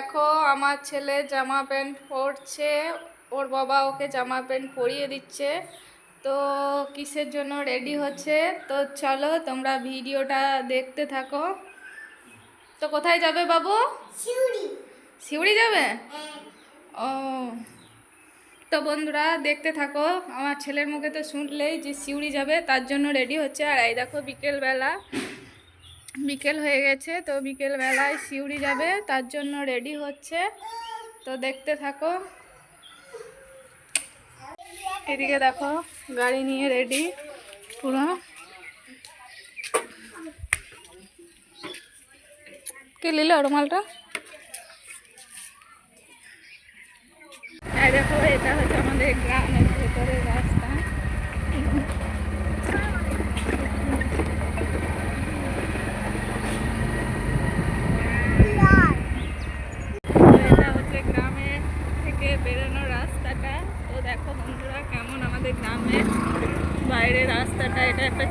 দেখো আমার ছেলে জামা প্যান্ট পরছে ওর বাবা ওকে জামা প্যান্ট পরিয়ে দিচ্ছে। তো কিসের জন্য রেডি হচ্ছে? তো চলো তোমরা ভিডিওটা দেখতে থাকো। তো কোথায় যাবে বাবু? শিউরি সিউড়ি যাবে? হ্যাঁ। ও। তো বন্ধুরা দেখতে থাকো। আমার ছেলের মুখে তো শুনলেই যে সিউড়ি যাবে তার জন্য রেডি হচ্ছে। আর এই দেখো বিকেলবেলা বিকেল হয়ে গেছে, তো বিকেলবেলায় সিউড়ি যাবে, তার জন্য রেডি হচ্ছে। তো দেখতে থাকো। এদিকে দেখো, গাড়ি নিয়ে রেডি পুরো। কে নিল রুমালটা? দেখো, এটা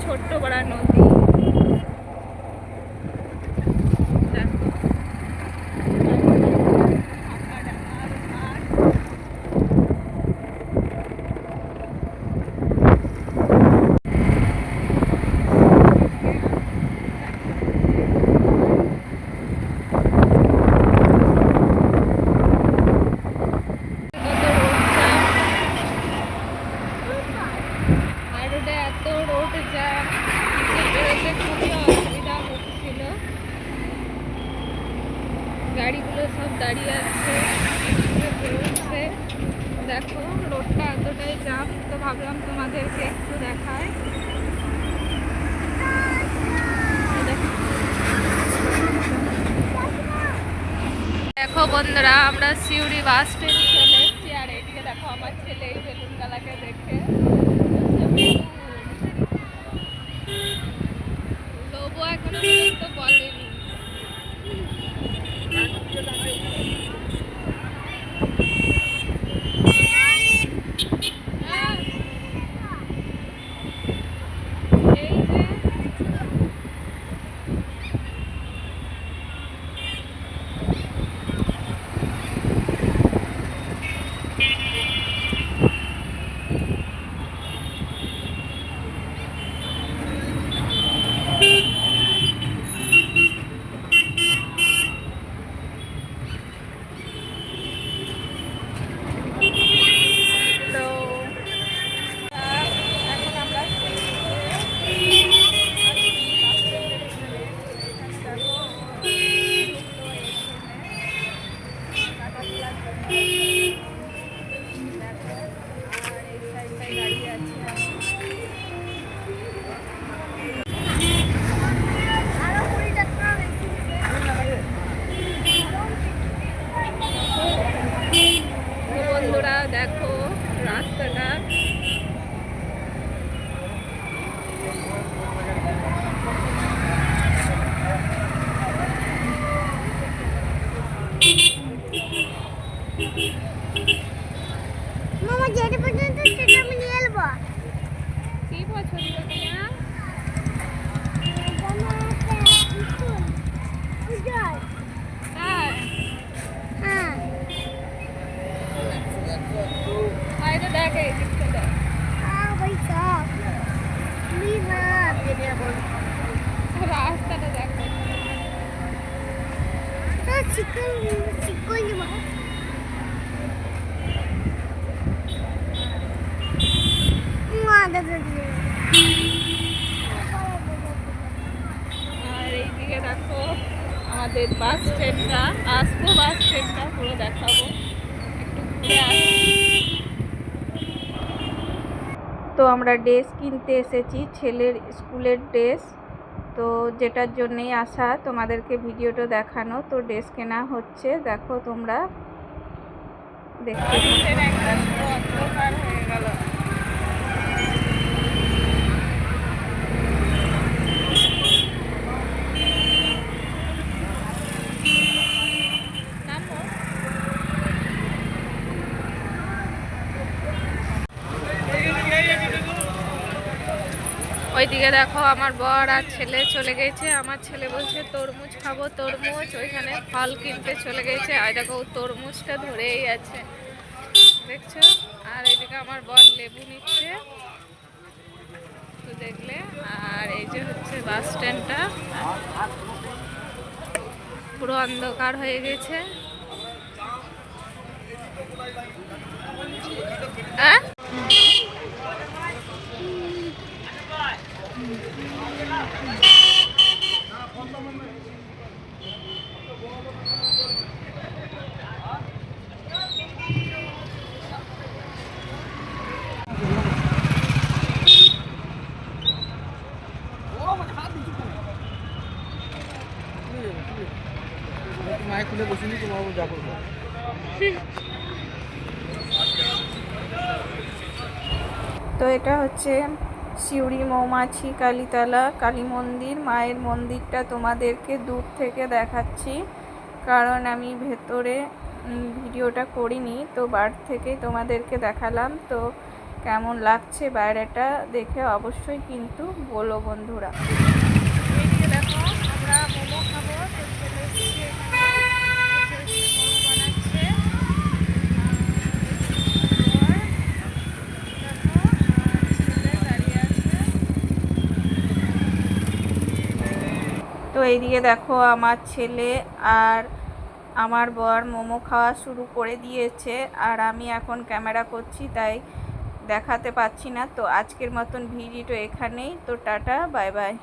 ছোট্ট বড় দাঁড়িয়ে আছে। বেরোচ্ছে দেখো, রোডটা এতটাই জ্যাম তো ভাবলাম তোমাদেরকে একটু দেখায় দেখো। বন্ধুরা, আমরা সিউড়ি বাস স্ট্যান্ড চলে এসেছি, আর এদিকে দেখো আমার ছেলে এই বেলুন গালাকে দেখে লোবো এখনও পর্যন্ত বলেনি হ্যাঁ। এই যে তো এখন আমরা আরও কুড়ি টাকা বেশি বন্ধুরা দেখো রাস্তাটা মামা যেটা পর্যন্ত সেটা আমি নিয়ে নেব। কি পছন্দ তোমার হ্যাঁ। বিভাগ রাস্তাটা দেখো। চিকন চিকন আর এইদিকে বাস দেখাবো। তো আমরা ড্রেস কিনতে এসেছি, ছেলের স্কুলের ড্রেস তো যেটার জন্যেই আসা, তোমাদেরকে ভিডিওটা দেখানো। তো ড্রেস কেনা হচ্ছে, দেখো তোমরা। দেখতে হয়ে গেল ওইদিকে দেখো আমার বর আর ছেলে চলে গেছে। আমার ছেলে বলছে, তরমুজ খাব, তরমুজ। ওইখানে ফল কিনতে চলে গেছে। আর দেখো তরমুজটা ধরেই আছে। দেখছ? আর এইদিকে আমার বর লেবু নিচ্ছে। দেখলে, আর এই যে হচ্ছে বাস স্ট্যান্ডটা। পুরো অন্ধকার হয়ে গেছে। হ্যাঁ মায়ের খুলে বসিনি তোমার যা করব। তো এটা হচ্ছে সিউড়ি মৌমাছি কালীতলা কালী মন্দির। মায়ের মন্দিরটা তোমাদেরকে দূর থেকে দেখাচ্ছি কারণ আমি ভেতরে ভিডিওটা করিনি তো বার থেকে তোমাদেরকে দেখালাম। তো কেমন লাগছে বাইরেটা দেখে অবশ্যই কিন্তু বলো বন্ধুরা। দেখো আমরা মোমো খাব তো চলে এসেছি এখানে। এসে এসে মোমো বানাচ্ছে তো এইদিকে দেখো আমার ছেলে আর আমার বর মোমো খাওয়া শুরু করে দিয়েছে আর আমি এখন ক্যামেরা করছি, তাই দেখাতে পাচ্ছি না। তো আজকের মতন ভিডিওটা এখানেই। তো টাটা, বাই বাই।